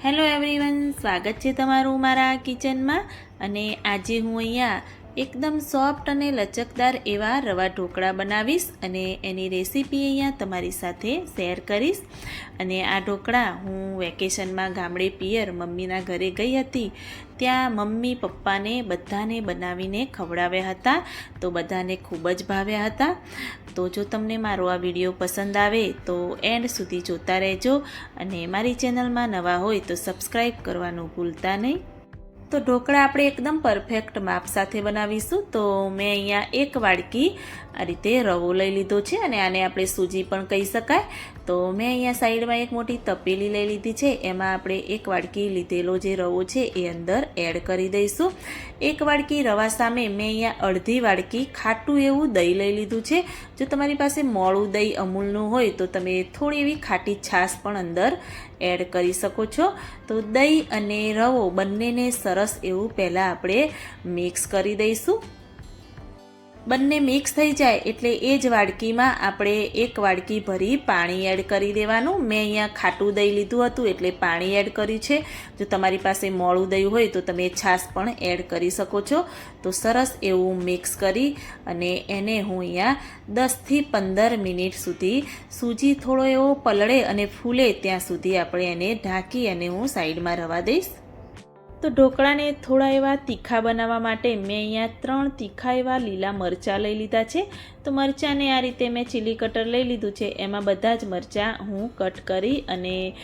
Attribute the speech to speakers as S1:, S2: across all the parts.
S1: Hello everyone સ્વાગત છે તમારું મારા કિચનમાં અને આજે હું અહીંયા એકદમ સોફ્ટ અને લચકદાર એવા રવા ઢોકળા બનાવીશ અને એની રેસીપી અહીંયા તમારી સાથે શેર કરીશ. અને આ ઢોકળા હું વેકેશનમાં ગામડે પિયર મમ્મીના ઘરે ગઈ હતી. ત્યાં મમ્મી પપ્પાને બધાને બનાવીને ખવડાવ્યા હતા. તો બધાને ખૂબ જ ભાવ્યા હતા. તો જો તમને મારો આ વીડિયો પસંદ આવે તો એન્ડ સુધી જોતા રહેજો. અને મારી ચેનલમાં નવા હોય તો સબસ્ક્રાઈબ કરવાનું ભૂલતા નહીં. તો ઢોકળા આપણે એકદમ પરફેક્ટ માપ સાથે બનાવીશું. તો મેં અહીંયા એક વાડકી આ રીતે રવો લઈ લીધો છે અને આને આપણે સૂજી પણ કહી શકાય. તો મેં અહીંયા સાઈડમાં એક મોટી તપેલી લઈ લીધી છે. એમાં આપણે એક વાડકી લીધેલો જે રવો છે એ અંદર એડ કરી દઈશું. એક વાડકી રવા સામે મેં અહીંયા અડધી વાડકી ખાટું એવું દહીં લઈ લીધું છે. જો તમારી પાસે મોળું દહીં અમૂલનું હોય તો તમે થોડી એવી ખાટી છાશ પણ અંદર એડ કરી શકો છો. તો દહીં અને રવો બંનેને સરસ એવું પહેલાં આપણે મિક્સ કરી દઈશું. બંને મિક્સ થઈ જાય એટલે એ જ વાડકીમાં આપણે એક વાડકી ભરી પાણી એડ કરી દેવાનું. મેં અહીંયા ખાટું દહીં લીધું હતું એટલે પાણી એડ કર્યું છે. જો તમારી પાસે મોળું દહીં હોય તો તમે છાશ પણ એડ કરી શકો છો. તો સરસ એવું મિક્સ કરી અને એને હું અહીંયા દસથી પંદર મિનિટ સુધી સૂજી થોડો એવો પલળે અને ફૂલે ત્યાં સુધી આપણે એને ઢાંકી અને હું સાઈડમાં રવા દઈશ. તો ઢોકળાને થોડા એવા તીખા બનાવવા માટે મેં અહીંયા ત્રણ તીખા એવા લીલા મરચાં લઈ લીધા છે. તો મરચાંને આ રીતે મેં ચીલી કટર લઈ લીધું છે. એમાં બધા જ મરચાં હું કટ કરી અને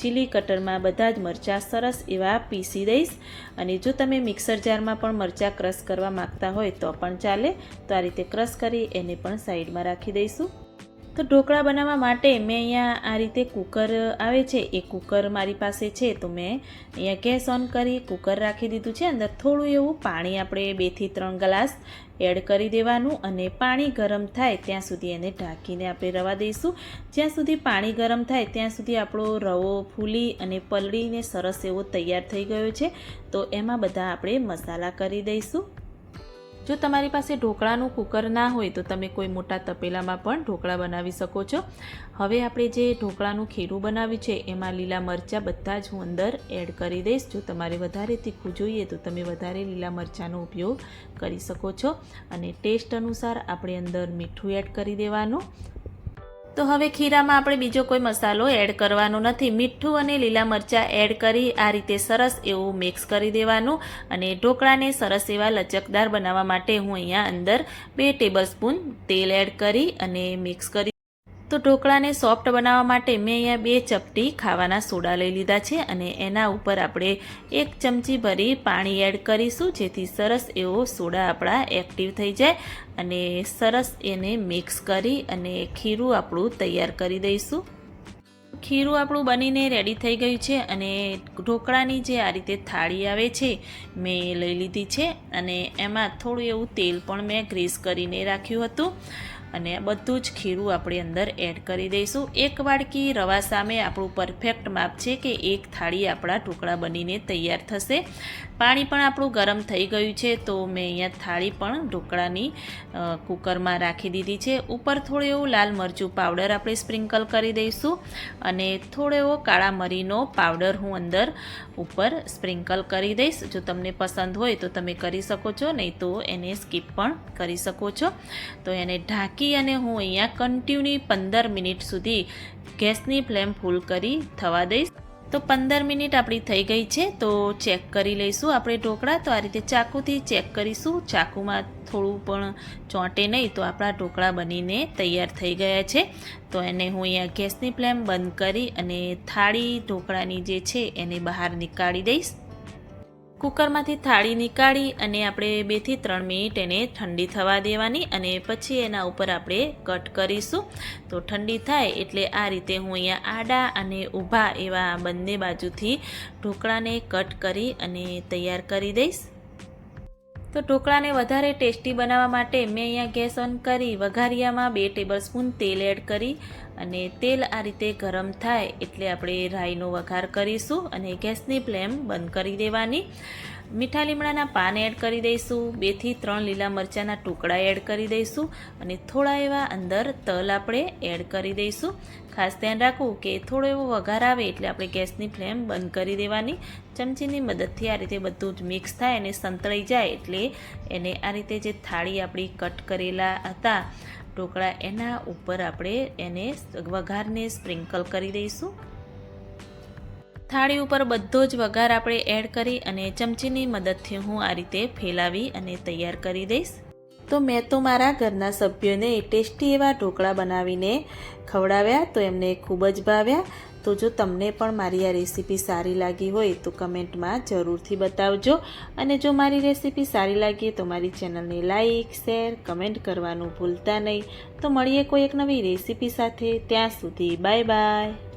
S1: ચીલી કટરમાં બધા જ મરચાં સરસ એવા પીસી દઈશ. અને જો તમે મિક્સર જારમાં પણ મરચાં ક્રશ કરવા માગતા હોય તો પણ ચાલે. તો આ રીતે ક્રશ કરી એને પણ સાઈડમાં રાખી દઈશું. તો ઢોકળા બનાવવા માટે મેં અહીંયા આ રીતે કુકર આવે છે, એ કુકર મારી પાસે છે, તો મેં અહીંયા ગેસ ઓન કરી કુકર રાખી દીધું છે. અંદર થોડું એવું પાણી આપણે બેથી ત્રણ ગ્લાસ એડ કરી દેવાનું અને પાણી ગરમ થાય ત્યાં સુધી એને ઢાંકીને આપણે રવા દઈશું. જ્યાં સુધી પાણી ગરમ થાય ત્યાં સુધી આપણો રવો ફૂલી અને પલળીને સરસ એવો તૈયાર થઈ ગયો છે. તો એમાં બધા આપણે મસાલા કરી દઈશું. જો તમારી પાસે ઢોકળાનું કુકર ના હોય તો તમે કોઈ મોટા તપેલામાં પણ ઢોકળા બનાવી શકો છો. હવે આપણે જે ઢોકળાનું ખીરું બનાવ્યું છે, એમાં લીલા મરચાં બધા જ હું અંદર એડ કરી દઈશ. જો તમારે વધારે તીખું જોઈએ તો તમે વધારે લીલા મરચાંનો ઉપયોગ કરી શકો છો. અને ટેસ્ટ અનુસાર આપણે અંદર મીઠું એડ કરી દેવાનું. તો હવે ખીરામાં આપણે બીજો કોઈ મસાલો એડ કરવાનો નથી. મીઠું અને લીલા મરચાં એડ કરી આ રીતે સરસ એવું મિક્સ કરી દેવાનું અને ઢોકળાને સરસ એવા લચકદાર બનાવવા માટે હું અહીંયા અંદર બે ટેબલ સ્પૂન તેલ એડ કરી અને મિક્સ કરી તો ઢોકળાને સોફ્ટ બનાવવા માટે મેં અહીંયા બે ચપટી ખાવાના સોડા લઈ લીધા છે અને એના ઉપર આપણે એક ચમચી ભરી પાણી એડ કરીશું, જેથી સરસ એવો સોડા આપણા એક્ટિવ થઈ જાય અને સરસ એને મિક્સ કરી અને ખીરું આપણું તૈયાર કરી દઈશું. ખીરું આપણું બનીને રેડી થઈ ગયું છે અને ઢોકળાની જે આ રીતે થાળી આવે છે, મેં લઈ લીધી છે અને એમાં થોડું એવું તેલ પણ મેં ગ્રીસ કરીને રાખ્યું હતું. અને બધું જ ખીરું આપણે અંદર એડ કરી દઈશું. એક વાડકી રવા સામે આપણું પરફેક્ટ માપ છે કે એક થાળી આપણા ઢોકળા બનીને તૈયાર થશે. પાણી પણ આપણું ગરમ થઈ ગયું છે, તો મેં અહીંયા થાળી પણ ઢોકળાની કુકરમાં રાખી દીધી છે. ઉપર થોડું એવું લાલ મરચું પાવડર આપણે સ્પ્રિંકલ કરી દઈશું અને થોડો એવો કાળા મરીનો પાવડર હું અંદર ઉપર સ્પ્રિંકલ કરી દઈશ. જો તમને પસંદ હોય તો તમે કરી શકો છો, નહીં તો એને સ્કીપ પણ કરી શકો છો. તો એને ઢાંકી અને હું અહીંયા કન્ટિન્યુ પંદર મિનિટ સુધી ગેસની ફ્લેમ ફૂલ કરી થવા દઈશ. તો પંદર મિનિટ આપણી થઈ ગઈ છે, તો ચેક કરી લઈશું આપણે ઢોકળા. તો આ રીતે ચાકુથી ચેક કરીશું. ચાકુમાં થોડું પણ ચોંટે નહીં, તો આપણા ઢોકળા બનીને તૈયાર થઈ ગયા છે. તો એને હું અહીંયા ગેસની ફ્લેમ બંધ કરી અને થાળી ઢોકળાની જે છે એને બહાર નીકાળી દઈશ. કુકરમાંથી થાળી નીકાળી અને આપણે બેથી ત્રણ મિનિટ એને ઠંડી થવા દેવાની અને પછી એના ઉપર આપણે કટ કરીશું. તો ઠંડી થાય એટલે આ રીતે હું અહીંયા આડા અને ઊભા એવા બંને બાજુથી ઢોકળાને કટ કરી અને તૈયાર કરી દઈશ. તો ઢોકળાને વધારે ટેસ્ટી બનાવવા માટે મેં અહીંયા ગેસ ઓન કરી વઘારિયામાં બે ટેબલ સ્પૂન તેલ એડ કરી અને તેલ આ રીતે ગરમ થાય એટલે આપણે રાઈનો વઘાર કરીશું અને ગેસની ફ્લેમ બંધ કરી દેવાની. મીઠા લીમડાના પાન એડ કરી દઈશું. બેથી ત્રણ લીલા મરચાંના ટુકડા એડ કરી દઈશું અને થોડા એવા અંદર તલ આપણે એડ કરી દઈશું. ખાસ ધ્યાન રાખવું કે થોડો એવો વઘાર આવે એટલે આપણે ગેસની ફ્લેમ બંધ કરી દેવાની. ચમચીની મદદથી આ રીતે બધું જ મિક્સ થાય અને સંતળાઈ જાય એટલે એને આ રીતે જે થાળી આપણી કટ કરેલા હતા ઢોકળા એના ઉપર આપણે એને વઘારને સ્પ્રિંકલ કરી દઈશું. થાળી ઉપર બધો જ વઘાર આપણે એડ કરી અને ચમચીની મદદથી હું આ રીતે ફેલાવી અને તૈયાર કરી દઈશ. તો મેં તો મારા ઘરના સભ્યોને ટેસ્ટી એવા ઢોકળા બનાવીને ખવડાવ્યા તો એમને ખૂબ જ ભાવ્યા. તો જો તમને પણ મારી આ રેસીપી સારી લાગી હોય તો કમેન્ટમાં જરૂરથી બતાવજો. અને જો મારી રેસીપી સારી લાગી તો મારી ચેનલને લાઇક શેર, કમેન્ટ કરવાનું ભૂલતા નહીં. તો મળીએ કોઈ એક નવી રેસીપી સાથે. ત્યાં સુધી બાય બાય.